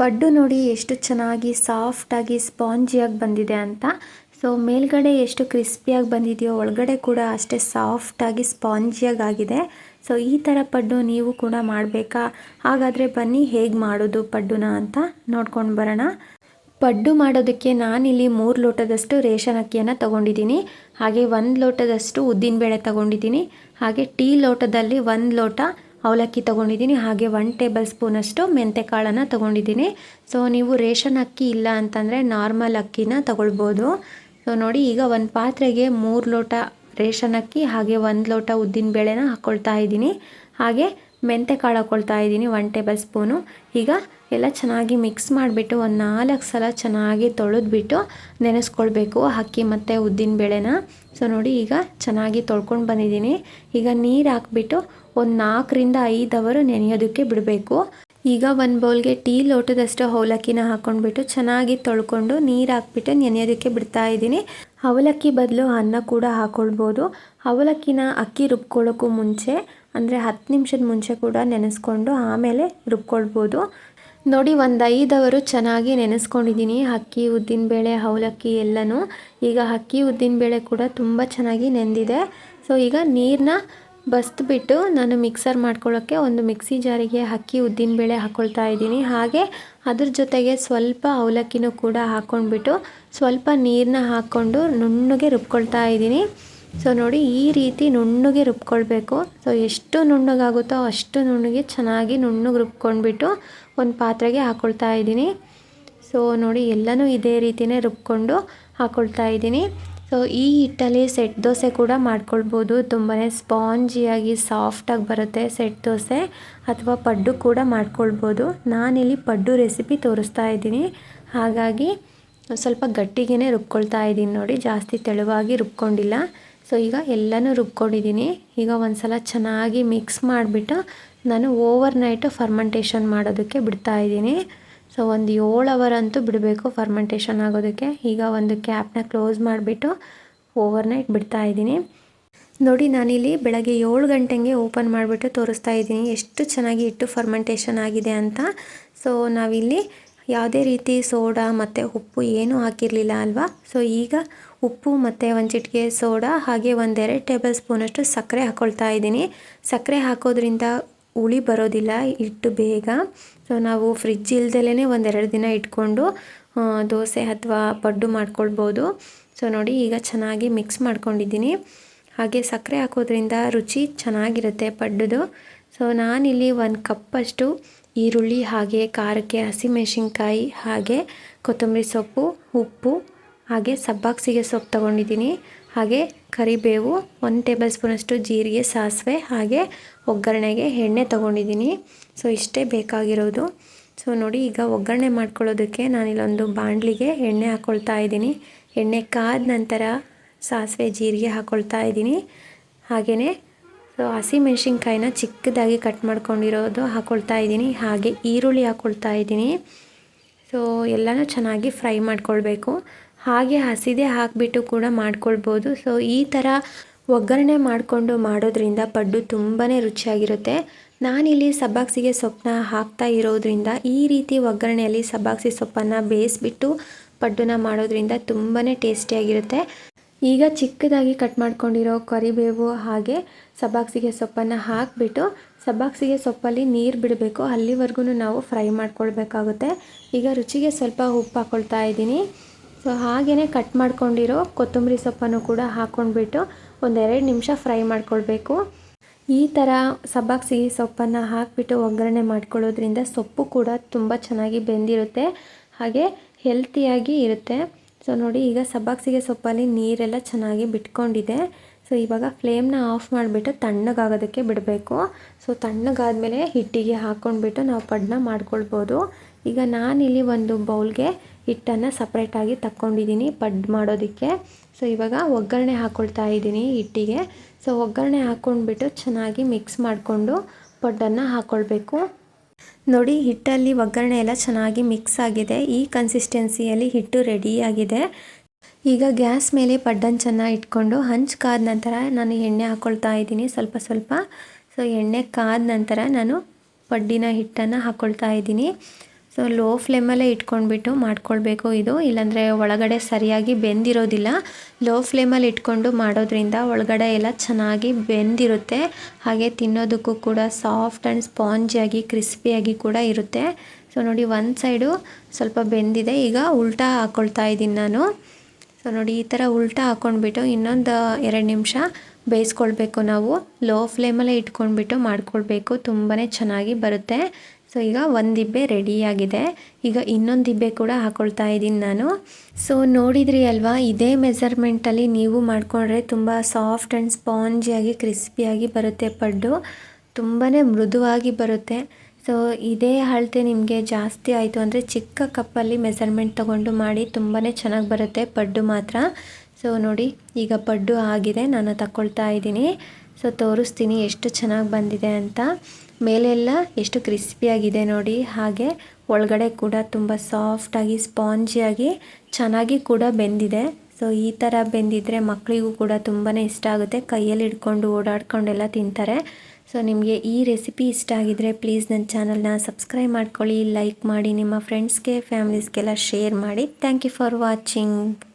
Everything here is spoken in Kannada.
ಪಡ್ಡು ನೋಡಿ ಎಷ್ಟು ಚೆನ್ನಾಗಿ ಸಾಫ್ಟಾಗಿ ಸ್ಪಾಂಜಿಯಾಗಿ ಬಂದಿದೆ ಅಂತ. ಸೊ ಮೇಲ್ಗಡೆ ಎಷ್ಟು ಕ್ರಿಸ್ಪಿಯಾಗಿ ಬಂದಿದೆಯೋ ಒಳಗಡೆ ಕೂಡ ಅಷ್ಟೇ ಸಾಫ್ಟಾಗಿ ಸ್ಪಾಂಜಿಯಾಗಿ ಆಗಿದೆ. ಸೊ ಈ ಥರ ಪಡ್ಡು ನೀವು ಕೂಡ ಮಾಡಬೇಕಾ? ಹಾಗಾದರೆ ಬನ್ನಿ ಹೇಗೆ ಮಾಡೋದು ಪಡ್ಡುನ ಅಂತ ನೋಡ್ಕೊಂಡು ಬರೋಣ. ಪಡ್ಡು ಮಾಡೋದಕ್ಕೆ ನಾನಿಲ್ಲಿ ಮೂರು ಲೋಟದಷ್ಟು ರೇಷನ್ ಅಕ್ಕಿಯನ್ನು ತಗೊಂಡಿದ್ದೀನಿ. ಹಾಗೆ ಒಂದು ಲೋಟದಷ್ಟು ಉದ್ದಿನಬೇಳೆ ತಗೊಂಡಿದ್ದೀನಿ. ಹಾಗೆ ಟೀ ಲೋಟದಲ್ಲಿ ಒಂದು ಲೋಟ ಅವಲಕ್ಕಿ ತೊಗೊಂಡಿದ್ದೀನಿ. ಹಾಗೆ ಒನ್ ಟೇಬಲ್ ಸ್ಪೂನಷ್ಟು ಮೆಂತೆ ಕಾಳನ್ನು ತೊಗೊಂಡಿದ್ದೀನಿ. ಸೊ ನೀವು ರೇಷನ್ ಅಕ್ಕಿ ಇಲ್ಲ ಅಂತಂದರೆ ನಾರ್ಮಲ್ ಅಕ್ಕಿನ ತೊಗೊಳ್ಬೋದು. ಸೊ ನೋಡಿ, ಈಗ ಒಂದು ಪಾತ್ರೆಗೆ ಮೂರು ಲೋಟ ರೇಷನ್ ಅಕ್ಕಿ, ಹಾಗೆ ಒಂದು ಲೋಟ ಉದ್ದಿನ ಬೇಳೆನ ಹಾಕ್ಕೊಳ್ತಾ ಇದ್ದೀನಿ. ಹಾಗೆ ಮೆಂತೆ ಕಾಳು ಹಾಕ್ಕೊಳ್ತಾ ಇದ್ದೀನಿ ಒನ್ ಟೇಬಲ್ ಸ್ಪೂನು ಈಗ ಎಲ್ಲ ಚೆನ್ನಾಗಿ ಮಿಕ್ಸ್ ಮಾಡಿಬಿಟ್ಟು ಒಂದು ನಾಲ್ಕು ಸಲ ಚೆನ್ನಾಗಿ ತೊಳೆದ್ಬಿಟ್ಟು ನೆನೆಸ್ಕೊಳ್ಬೇಕು ಅಕ್ಕಿ ಮತ್ತು ಉದ್ದಿನ ಬೇಳೆನ. ಸೊ ನೋಡಿ ಈಗ ಚೆನ್ನಾಗಿ ತೊಳ್ಕೊಂಡು ಬಂದಿದ್ದೀನಿ. ಈಗ ನೀರು ಹಾಕ್ಬಿಟ್ಟು ಒಂದು ನಾಲ್ಕರಿಂದ ಐದು ಅವರು ನೆನೆಯೋದಕ್ಕೆ ಬಿಡಬೇಕು. ಈಗ ಒಂದು ಬೌಲ್ಗೆ ಟೀ ಲೋಟದಷ್ಟು ಅವಲಕ್ಕಿನ ಹಾಕ್ಕೊಂಡ್ಬಿಟ್ಟು ಚೆನ್ನಾಗಿ ತೊಳ್ಕೊಂಡು ನೀರು ಹಾಕ್ಬಿಟ್ಟು ನೆನೆಯೋದಕ್ಕೆ ಬಿಡ್ತಾ ಇದ್ದೀನಿ. ಅವಲಕ್ಕಿ ಬದಲು ಅನ್ನ ಕೂಡ ಹಾಕ್ಕೊಳ್ಬೋದು ಅವಲಕ್ಕಿನ ಅಕ್ಕಿ ರುಬ್ಕೊಳ್ಳೋಕ್ಕೂ ಮುಂಚೆ ಅಂದರೆ ಹತ್ತು ನಿಮಿಷದ ಮುಂಚೆ ಕೂಡ ನೆನೆಸ್ಕೊಂಡು ಆಮೇಲೆ ರುಬ್ಕೊಳ್ಬೋದು. ನೋಡಿ, ಒಂದು ಐದು ಅವರು ಚೆನ್ನಾಗಿ ನೆನೆಸ್ಕೊಂಡಿದ್ದೀನಿ ಅಕ್ಕಿ ಉದ್ದಿನಬೇಳೆ ಅವಲಕ್ಕಿ ಎಲ್ಲನೂ. ಈಗ ಅಕ್ಕಿ ಉದ್ದಿನಬೇಳೆ ಕೂಡ ತುಂಬ ಚೆನ್ನಾಗಿ ನೆಂದಿದೆ. ಸೊ ಈಗ ನೀರನ್ನ ಬಸ್ದುಬಿಟ್ಟು ನಾನು ಮಿಕ್ಸರ್ ಮಾಡ್ಕೊಳ್ಳೋಕ್ಕೆ ಒಂದು ಮಿಕ್ಸಿ ಜಾರಿಗೆ ಅಕ್ಕಿ ಉದ್ದಿನಬೇಳೆ ಹಾಕ್ಕೊಳ್ತಾ ಇದ್ದೀನಿ. ಹಾಗೆ ಅದ್ರ ಜೊತೆಗೆ ಸ್ವಲ್ಪ ಅವಲಕ್ಕಿನೂ ಕೂಡ ಹಾಕ್ಕೊಂಡ್ಬಿಟ್ಟು ಸ್ವಲ್ಪ ನೀರನ್ನ ಹಾಕ್ಕೊಂಡು ನುಣ್ಣಗೆ ರುಬ್ಕೊಳ್ತಾ ಇದ್ದೀನಿ. ಸೊ ನೋಡಿ, ಈ ರೀತಿ ನುಣ್ಣಗೆ ರುಬ್ಕೊಳ್ಬೇಕು. ಸೊ ಎಷ್ಟು ನುಣ್ಣಗಾಗುತ್ತೋ ಅಷ್ಟು ನುಣ್ಣಗೆ ಚೆನ್ನಾಗಿ ನುಣ್ಣಗೆ ರುಬ್ಕೊಂಡ್ಬಿಟ್ಟು ಒಂದು ಪಾತ್ರೆಗೆ ಹಾಕ್ಕೊಳ್ತಾ ಇದ್ದೀನಿ. ಸೊ ನೋಡಿ, ಎಲ್ಲನೂ ಇದೇ ರೀತಿಯೇ ರುಬ್ಕೊಂಡು ಹಾಕ್ಕೊಳ್ತಾ ಇದ್ದೀನಿ. ಸೊ ಈ ಹಿಟ್ಟಲ್ಲಿ ಸೆಟ್ ದೋಸೆ ಕೂಡ ಮಾಡ್ಕೊಳ್ಬೋದು. ತುಂಬಾ ಸ್ಪಾಂಜಿಯಾಗಿ ಸಾಫ್ಟಾಗಿ ಬರುತ್ತೆ ಸೆಟ್ ದೋಸೆ ಅಥವಾ ಪಡ್ಡು ಕೂಡ ಮಾಡ್ಕೊಳ್ಬೋದು. ನಾನಿಲ್ಲಿ ಪಡ್ಡು ರೆಸಿಪಿ ತೋರಿಸ್ತಾ ಇದ್ದೀನಿ. ಹಾಗಾಗಿ ಸ್ವಲ್ಪ ಗಟ್ಟಿಗೆ ರುಬ್ಕೊಳ್ತಾ ಇದ್ದೀನಿ ನೋಡಿ, ಜಾಸ್ತಿ ತೆಳುವಾಗಿ ರುಬ್ಕೊಂಡಿಲ್ಲ. ಸೊ ಈಗ ಎಲ್ಲನೂ ರುಬ್ಕೊಂಡಿದ್ದೀನಿ. ಈಗ ಒಂದು ಸಲ ಚೆನ್ನಾಗಿ ಮಿಕ್ಸ್ ಮಾಡಿಬಿಟ್ಟು ನಾನು ಓವರ್ ನೈಟು ಫರ್ಮೆಂಟೇಷನ್ ಮಾಡೋದಕ್ಕೆ ಬಿಡ್ತಾ ಇದ್ದೀನಿ. ಸೊ ಒಂದು ಏಳು ಅವರ್ ಅಂತೂ ಬಿಡಬೇಕು ಫರ್ಮೆಂಟೇಷನ್ ಆಗೋದಕ್ಕೆ. ಈಗ ಒಂದು ಕ್ಯಾಪ್ನ ಕ್ಲೋಸ್ ಮಾಡಿಬಿಟ್ಟು ಓವರ್ ನೈಟ್ ಬಿಡ್ತಾ ಇದ್ದೀನಿ. ನೋಡಿ, ನಾನಿಲ್ಲಿ ಬೆಳಗ್ಗೆ ಏಳು ಗಂಟೆಗೆ ಓಪನ್ ಮಾಡಿಬಿಟ್ಟು ತೋರಿಸ್ತಾ ಇದ್ದೀನಿ. ಎಷ್ಟು ಚೆನ್ನಾಗಿ ಇಟ್ಟು ಫರ್ಮೆಂಟೇಷನ್ ಆಗಿದೆ ಅಂತ. ಸೊ ನಾವಿಲ್ಲಿ ಯಾವುದೇ ರೀತಿ ಸೋಡಾ ಮತ್ತು ಉಪ್ಪು ಏನೂ ಹಾಕಿರಲಿಲ್ಲ ಅಲ್ವಾ? ಸೊ ಈಗ ಉಪ್ಪು ಮತ್ತು ಒಂದು ಚಿಟಿಕೆ ಸೋಡಾ ಹಾಗೆ ಒಂದೆರಡು ಟೇಬಲ್ ಸ್ಪೂನಷ್ಟು ಸಕ್ಕರೆ ಹಾಕ್ಕೊಳ್ತಾ ಇದ್ದೀನಿ. ಸಕ್ಕರೆ ಹಾಕೋದ್ರಿಂದ ಹುಳಿ ಬರೋದಿಲ್ಲ ಇಟ್ಟು ಬೇಗ. ಸೊ ನಾವು ಫ್ರಿಜ್ ಇಲ್ದಲೇ ಒಂದೆರಡು ದಿನ ಇಟ್ಕೊಂಡು ದೋಸೆ ಅಥವಾ ಪಡ್ಡು ಮಾಡ್ಕೊಳ್ಬೋದು. ಸೊ ನೋಡಿ ಈಗ ಚೆನ್ನಾಗಿ ಮಿಕ್ಸ್ ಮಾಡ್ಕೊಂಡಿದ್ದೀನಿ. ಹಾಗೆ ಸಕ್ಕರೆ ಹಾಕೋದ್ರಿಂದ ರುಚಿ ಚೆನ್ನಾಗಿರುತ್ತೆ ಪಡ್ಡುದು. ಸೊ ನಾನಿಲ್ಲಿ ಒಂದು ಕಪ್ಪಷ್ಟು ಈರುಳ್ಳಿ ಹಾಗೆ ಖಾರಕ್ಕೆ ಹಸಿಮೆಣಸಿನ್ಕಾಯಿ ಹಾಗೆ ಕೊತ್ತಂಬರಿ ಸೊಪ್ಪು, ಉಪ್ಪು ಹಾಗೆ ಸಬ್ಬಾಕ್ಸಿಗೆ ಸೊಪ್ಪು ತೊಗೊಂಡಿದ್ದೀನಿ. ಹಾಗೆ ಕರಿಬೇವು ಒಂದು ಟೇಬಲ್ ಸ್ಪೂನಷ್ಟು ಜೀರಿಗೆ, ಸಾಸಿವೆ ಹಾಗೆ ಒಗ್ಗರಣೆಗೆ ಎಣ್ಣೆ ತೊಗೊಂಡಿದ್ದೀನಿ. ಸೊ ಇಷ್ಟೇ ಬೇಕಾಗಿರೋದು. ಸೊ ನೋಡಿ ಈಗ ಒಗ್ಗರಣೆ ಮಾಡ್ಕೊಳ್ಳೋದಕ್ಕೆ ನಾನಿಲ್ಲೊಂದು ಬಾಣಲಿಗೆ ಎಣ್ಣೆ ಹಾಕ್ಕೊಳ್ತಾ ಇದ್ದೀನಿ. ಎಣ್ಣೆ ಕಾದ ನಂತರ ಸಾಸಿವೆ, ಜೀರಿಗೆ ಹಾಕ್ಕೊಳ್ತಾ ಇದ್ದೀನಿ. ಹಾಗೆಯೇ ಸೊ ಹಸಿಮೆಣ್ಸಿನ್ಕಾಯಿನ ಚಿಕ್ಕದಾಗಿ ಕಟ್ ಮಾಡ್ಕೊಂಡಿರೋದು ಹಾಕ್ಕೊಳ್ತಾ ಇದ್ದೀನಿ. ಹಾಗೆ ಈರುಳ್ಳಿ ಹಾಕ್ಕೊಳ್ತಾ ಇದ್ದೀನಿ. ಸೊ ಎಲ್ಲನೂ ಚೆನ್ನಾಗಿ ಫ್ರೈ ಮಾಡ್ಕೊಳ್ಬೇಕು. ಹಾಗೆ ಹಸಿದೆ ಹಾಕಿಬಿಟ್ಟು ಕೂಡ ಮಾಡ್ಕೊಳ್ಬೋದು. ಸೊ ಈ ಥರ ಒಗ್ಗರಣೆ ಮಾಡಿಕೊಂಡು ಮಾಡೋದ್ರಿಂದ ಪಡ್ಡು ತುಂಬಾ ರುಚಿಯಾಗಿರುತ್ತೆ. ನಾನಿಲ್ಲಿ ಸಬ್ಬಾಕ್ಸಿಗೆ ಸೊಪ್ಪನ್ನ ಹಾಕ್ತಾ ಇರೋದ್ರಿಂದ ಈ ರೀತಿ ಒಗ್ಗರಣೆಯಲ್ಲಿ ಸಬ್ಬಾಕ್ಸಿ ಸೊಪ್ಪನ್ನು ಬೇಯಿಸ್ಬಿಟ್ಟು ಪಡ್ಡುನ ಮಾಡೋದ್ರಿಂದ ತುಂಬಾ ಟೇಸ್ಟಿಯಾಗಿರುತ್ತೆ. ಈಗ ಚಿಕ್ಕದಾಗಿ ಕಟ್ ಮಾಡ್ಕೊಂಡಿರೋ ಕರಿಬೇವು ಹಾಗೆ ಸಬ್ಬಾಕ್ಸಿಗೆ ಸೊಪ್ಪನ್ನು ಹಾಕಿಬಿಟ್ಟು ಸಬ್ಬಾಕ್ಸಿಗೆ ಸೊಪ್ಪಲ್ಲಿ ನೀರು ಬಿಡಬೇಕು. ಅಲ್ಲಿವರೆಗೂ ನಾವು ಫ್ರೈ ಮಾಡ್ಕೊಳ್ಬೇಕಾಗುತ್ತೆ. ಈಗ ರುಚಿಗೆ ಸ್ವಲ್ಪ ಉಪ್ಪು ಹಾಕ್ಕೊಳ್ತಾ ಇದ್ದೀನಿ. ಸೊ ಹಾಗೆಯೇ ಕಟ್ ಮಾಡ್ಕೊಂಡಿರೋ ಕೊತ್ತಂಬರಿ ಸೊಪ್ಪನ್ನು ಕೂಡ ಹಾಕ್ಕೊಂಡ್ಬಿಟ್ಟು ಒಂದೆರಡು ನಿಮಿಷ ಫ್ರೈ ಮಾಡ್ಕೊಳ್ಬೇಕು. ಈ ಥರ ಸಬ್ಬಾಕ್ಸಿಗೆ ಸೊಪ್ಪನ್ನು ಹಾಕಿಬಿಟ್ಟು ಒಗ್ಗರಣೆ ಮಾಡ್ಕೊಳ್ಳೋದ್ರಿಂದ ಸೊಪ್ಪು ಕೂಡ ತುಂಬ ಚೆನ್ನಾಗಿ ಬೆಂದಿರುತ್ತೆ. ಹಾಗೆ ಹೆಲ್ತಿಯಾಗಿ ಇರುತ್ತೆ. ಸೊ ನೋಡಿ, ಈಗ ಸಬ್ಬಾಕ್ಸಿಗೆ ಸೊಪ್ಪಲ್ಲಿ ನೀರೆಲ್ಲ ಚೆನ್ನಾಗಿ ಬಿಟ್ಕೊಂಡಿದೆ. ಸೊ ಇವಾಗ ಫ್ಲೇಮ್ನ ಆಫ್ ಮಾಡಿಬಿಟ್ಟು ತಣ್ಣಗಾಗೋದಕ್ಕೆ ಬಿಡಬೇಕು. ಸೊ ತಣ್ಣಗಾದಮೇಲೆ ಹಿಟ್ಟಿಗೆ ಹಾಕ್ಕೊಂಡ್ಬಿಟ್ಟು ನಾವು ಪಡ್ನ ಮಾಡ್ಕೊಳ್ಬೋದು. ಈಗ ನಾನಿಲ್ಲಿ ಒಂದು ಬೌಲ್ಗೆ ಹಿಟ್ಟನ್ನು ಸಪ್ರೇಟಾಗಿ ತಕ್ಕೊಂಡಿದ್ದೀನಿ ಪಡ್ ಮಾಡೋದಕ್ಕೆ. ಸೊ ಇವಾಗ ಒಗ್ಗರಣೆ ಹಾಕ್ಕೊಳ್ತಾ ಇದ್ದೀನಿ ಹಿಟ್ಟಿಗೆ. ಸೊ ಒಗ್ಗರಣೆ ಹಾಕ್ಕೊಂಡ್ಬಿಟ್ಟು ಚೆನ್ನಾಗಿ ಮಿಕ್ಸ್ ಮಾಡಿಕೊಂಡು ಪಡ್ಡನ್ನು ಹಾಕ್ಕೊಳ್ಬೇಕು ನೋಡಿ, ಹಿಟ್ಟಲ್ಲಿ ಒಗ್ಗರಣೆ ಎಲ್ಲ ಚೆನ್ನಾಗಿ ಮಿಕ್ಸ್ ಆಗಿದೆ. ಈ ಕನ್ಸಿಸ್ಟೆನ್ಸಿಯಲ್ಲಿ ಹಿಟ್ಟು ರೆಡಿಯಾಗಿದೆ ಈಗ ಗ್ಯಾಸ್ ಮೇಲೆ ಪಡ್ಡಂಚನ್ನು ಇಟ್ಕೊಂಡು ಹಂಚು ಕಾದ ನಂತರ ನಾನು ಎಣ್ಣೆ ಹಾಕ್ಕೊಳ್ತಾ ಇದ್ದೀನಿ ಸ್ವಲ್ಪ ಸ್ವಲ್ಪ. ಸೊ ಎಣ್ಣೆ ಕಾದ ನಂತರ ನಾನು ಪಡ್ಡಿನ ಹಿಟ್ಟನ್ನು ಹಾಕ್ಕೊಳ್ತಾ ಇದ್ದೀನಿ. ಸೊ ಲೋ ಫ್ಲೇಮಲ್ಲೇ ಇಟ್ಕೊಂಡ್ಬಿಟ್ಟು ಮಾಡ್ಕೊಳ್ಬೇಕು ಇದು. ಇಲ್ಲಾಂದರೆ ಒಳಗಡೆ ಸರಿಯಾಗಿ ಬೆಂದಿರೋದಿಲ್ಲ. ಲೋ ಫ್ಲೇಮಲ್ಲಿ ಇಟ್ಕೊಂಡು ಮಾಡೋದ್ರಿಂದ ಒಳಗಡೆ ಎಲ್ಲ ಚೆನ್ನಾಗಿ ಬೆಂದಿರುತ್ತೆ. ಹಾಗೆ ತಿನ್ನೋದಕ್ಕೂ ಕೂಡ ಸಾಫ್ಟ್ ಆ್ಯಂಡ್ ಸ್ಪಾಂಜಿಯಾಗಿ ಕ್ರಿಸ್ಪಿಯಾಗಿ ಕೂಡ ಇರುತ್ತೆ. ಸೊ ನೋಡಿ ಒಂದು ಸೈಡು ಸ್ವಲ್ಪ ಬೆಂದಿದೆ. ಈಗ ಉಲ್ಟಾ ಹಾಕ್ಕೊಳ್ತಾ ಇದ್ದೀನಿ ನಾನು. ಸೊ ನೋಡಿ ಈ ಥರ ಉಲ್ಟಾ ಹಾಕ್ಕೊಂಡ್ಬಿಟ್ಟು ಇನ್ನೊಂದು ಎರಡು ನಿಮಿಷ ಬೇಯಿಸ್ಕೊಳ್ಬೇಕು ನಾವು. ಲೋ ಫ್ಲೇಮಲ್ಲೇ ಇಟ್ಕೊಂಡ್ಬಿಟ್ಟು ಮಾಡ್ಕೊಳ್ಬೇಕು. ತುಂಬಾ ಚೆನ್ನಾಗಿ ಬರುತ್ತೆ. ಸೊ ಈಗ ಒಂದು ದಿಬ್ಬೆ ರೆಡಿಯಾಗಿದೆ ಈಗ ಇನ್ನೊಂದು ದಿಬ್ಬೆ ಕೂಡ ಹಾಕೊಳ್ತಾ ಇದ್ದೀನಿ ನಾನು. ಸೊ ನೋಡಿದ್ರಿ ಅಲ್ವಾ, ಇದೇ ಮೆಸರ್ಮೆಂಟಲ್ಲಿ ನೀವು ಮಾಡಿಕೊಂಡ್ರೆ ತುಂಬ ಸಾಫ್ಟ್ ಆ್ಯಂಡ್ ಸ್ಪಾಂಜಿಯಾಗಿ ಕ್ರಿಸ್ಪಿಯಾಗಿ ಬರುತ್ತೆ ಪಡ್ಡು. ತುಂಬಾ ಮೃದುವಾಗಿ ಬರುತ್ತೆ. ಸೊ ಇದೇ ಅಳತೆ ನಿಮಗೆ ಜಾಸ್ತಿ ಆಯಿತು ಅಂದರೆ ಚಿಕ್ಕ ಕಪ್ಪಲ್ಲಿ ಮೆಸರ್ಮೆಂಟ್ ತೊಗೊಂಡು ಮಾಡಿ ತುಂಬಾ ಚೆನ್ನಾಗಿ ಬರುತ್ತೆ ಪಡ್ಡು ಮಾತ್ರ. ಸೊ ನೋಡಿ, ಈಗ ಪಡ್ಡು ಆಗಿದೆ, ನಾನು ತಗೊಳ್ತಾ ಇದ್ದೀನಿ. ಸೊ ತೋರಿಸ್ತೀನಿ ಎಷ್ಟು ಚೆನ್ನಾಗಿ ಬಂದಿದೆ ಅಂತ. ಮೇಲೆಲ್ಲ ಎಷ್ಟು ಕ್ರಿಸ್ಪಿಯಾಗಿದೆ ನೋಡಿ. ಹಾಗೆ ಒಳಗಡೆ ಕೂಡ ತುಂಬ ಸಾಫ್ಟಾಗಿ ಸ್ಪಾಂಜಿಯಾಗಿ ಚೆನ್ನಾಗಿ ಕೂಡ ಬೆಂದಿದೆ. ಸೊ ಈ ಥರ ಬೆಂದಿದ್ರೆ ಮಕ್ಕಳಿಗೂ ಕೂಡ ತುಂಬಾ ಇಷ್ಟ ಆಗುತ್ತೆ. ಕೈಯಲ್ಲಿ ಹಿಡ್ಕೊಂಡು ಓಡಾಡ್ಕೊಂಡೆಲ್ಲ ತಿಂತಾರೆ. ಸೊ ನಿಮಗೆ ಈ ರೆಸಿಪಿ ಇಷ್ಟ ಆಗಿದ್ರೆ ಪ್ಲೀಸ್ ನನ್ನ ಚಾನಲ್ನ ಸಬ್ಸ್ಕ್ರೈಬ್ ಮಾಡ್ಕೊಳ್ಳಿ, ಲೈಕ್ ಮಾಡಿ, ನಿಮ್ಮ ಫ್ರೆಂಡ್ಸ್ಗೆ, ಫ್ಯಾಮಿಲೀಸ್ಗೆಲ್ಲ ಶೇರ್ ಮಾಡಿ. Thank you for watching.